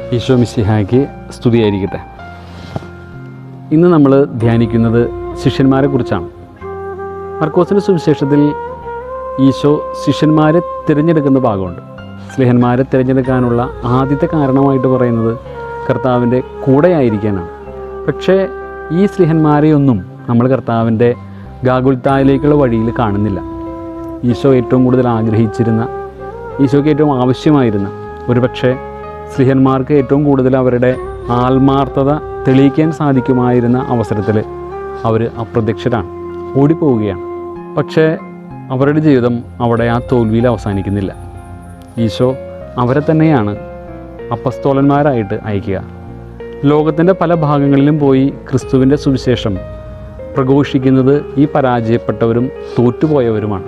ഈശോ മിസ്സിഹായ്ക്ക് സ്തുതിയായിരിക്കട്ടെ. ഇന്ന് നമ്മൾ ധ്യാനിക്കുന്നത് ശിഷ്യന്മാരെ കുറിച്ചാണ്. മർക്കോസിന്റെ സുവിശേഷത്തിൽ ഈശോ ശിഷ്യന്മാരെ തിരഞ്ഞെടുക്കുന്ന ഭാഗമുണ്ട്. സ്നേഹന്മാരെ തിരഞ്ഞെടുക്കാനുള്ള ആദ്യത്തെ കാരണമായിട്ട് പറയുന്നത് കർത്താവിന്റെ കൂടെയായിരിക്കാനാണ്. പക്ഷേ ഈ സ്നേഹന്മാരെയൊന്നും നമ്മൾ കർത്താവിന്റെ ഗാഗുൽത്തായിലേക്കുള്ള വഴിയിൽ കാണുന്നില്ല. ഈശോ ഏറ്റവും കൂടുതൽ ആഗ്രഹിച്ചിരുന്ന ഈശോയ്ക്ക് ഏറ്റവും ആവശ്യമായിരുന്ന ഒരുപക്ഷെ സ്ത്രീഹന്മാർക്ക് ഏറ്റവും കൂടുതൽ അവരുടെ ആത്മാർത്ഥത തെളിയിക്കാൻ സാധിക്കുമായിരുന്ന അവസരത്തിൽ അവർ അപ്രത്യക്ഷരാണ് ഓടിപ്പോവുകയാണ്. പക്ഷേ അവരുടെ ജീവിതം അവിടെ ആ തോൽവിയിൽ അവസാനിക്കുന്നില്ല. ഈശോ അവരെ തന്നെയാണ് അപ്പസ്തോലന്മാരായിട്ട് അയക്കുക. ലോകത്തിന്റെ പല ഭാഗങ്ങളിലും പോയി ക്രിസ്തുവിന്റെ സുവിശേഷം പ്രഘോഷിക്കുന്നത് ഈ പരാജയപ്പെട്ടവരും തോറ്റുപോയവരുമാണ്.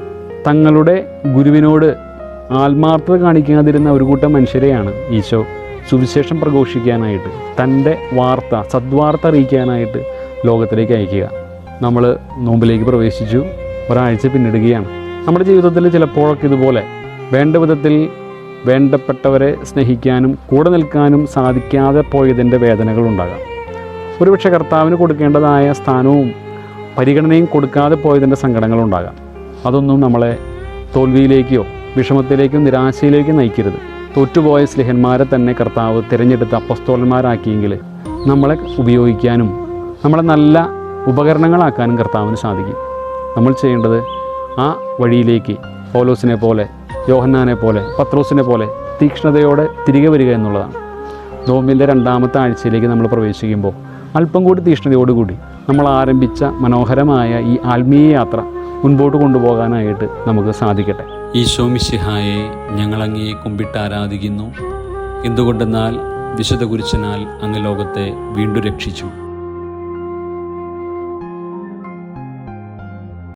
തങ്ങളുടെ ഗുരുവിനോട് ആത്മാർത്ഥത കാണിക്കാതിരുന്ന ഒരു കൂട്ടം മനുഷ്യരെയാണ് ഈശോ. സുവിശേഷം പ്രഘോഷിക്കാനായിട്ട് തന്റെ വാർത്ത സദ്വാർത്ത അറിയിക്കാനായിട്ട് ലോകത്തിലേക്ക് അയക്കുക. നമ്മൾ നോമ്പിലേക്ക് പ്രവേശിച്ചു ഒരാഴ്ച പിന്നിടുകയാണ്. നമ്മുടെ ജീവിതത്തിൽ ചിലപ്പോഴൊക്കെ ഇതുപോലെ വേണ്ട വിധത്തിൽ വേണ്ടപ്പെട്ടവരെ സ്നേഹിക്കാനും കൂടെ നിൽക്കാനും സാധിക്കാതെ പോയതിന്റെ വേദനകളുണ്ടാകാം ഒരുപക്ഷെ കർത്താവിന് കൊടുക്കേണ്ടതായ സ്ഥാനവും പരിഗണനയും കൊടുക്കാതെ പോയതിന്റെ സങ്കടങ്ങളുണ്ടാകാം അതൊന്നും നമ്മളെ തോൽവിയിലേക്കോ വിഷമത്തിലേക്കോ നിരാശയിലേക്കും നയിക്കരുത്. തോറ്റുപോയ സ്ലിഹന്മാരെ തന്നെ കർത്താവ് തിരഞ്ഞെടുത്ത് അപ്പസ്തോലന്മാരാക്കിയെങ്കിൽ നമ്മളെ ഉപയോഗിക്കാനും നമ്മളെ നല്ല ഉപകരണങ്ങളാക്കാനും കർത്താവിന് സാധിക്കും. നമ്മൾ ചെയ്യേണ്ടത് ആ വഴിയിലേക്ക് പൗലോസിനെ പോലെ യോഹന്നാനെ പോലെ പത്രോസിനെ പോലെ തീക്ഷ്ണതയോടെ തിരികെ വരിക എന്നുള്ളതാണ്. നോമ്പിന്റെ രണ്ടാമത്തെ ആഴ്ചയിലേക്ക് നമ്മൾ പ്രവേശിക്കുമ്പോൾ അല്പം കൂടി തീക്ഷ്ണതയോടുകൂടി നമ്മൾ ആരംഭിച്ച മനോഹരമായ ഈ ആത്മീയ യാത്ര മുൻപോട്ട് കൊണ്ടുപോകാനായിട്ട് നമുക്ക് സാധിക്കട്ടെ. ഈശോ മിശിഹായെ ഞങ്ങളങ്ങയെ കുമ്പിട്ട് ആരാധിക്കുന്നു. എന്തുകൊണ്ടെന്നാൽ വിശുദ്ധ കുരിശനാൽ അങ്ങ് ലോകത്തെ വീണ്ടും രക്ഷിച്ചു.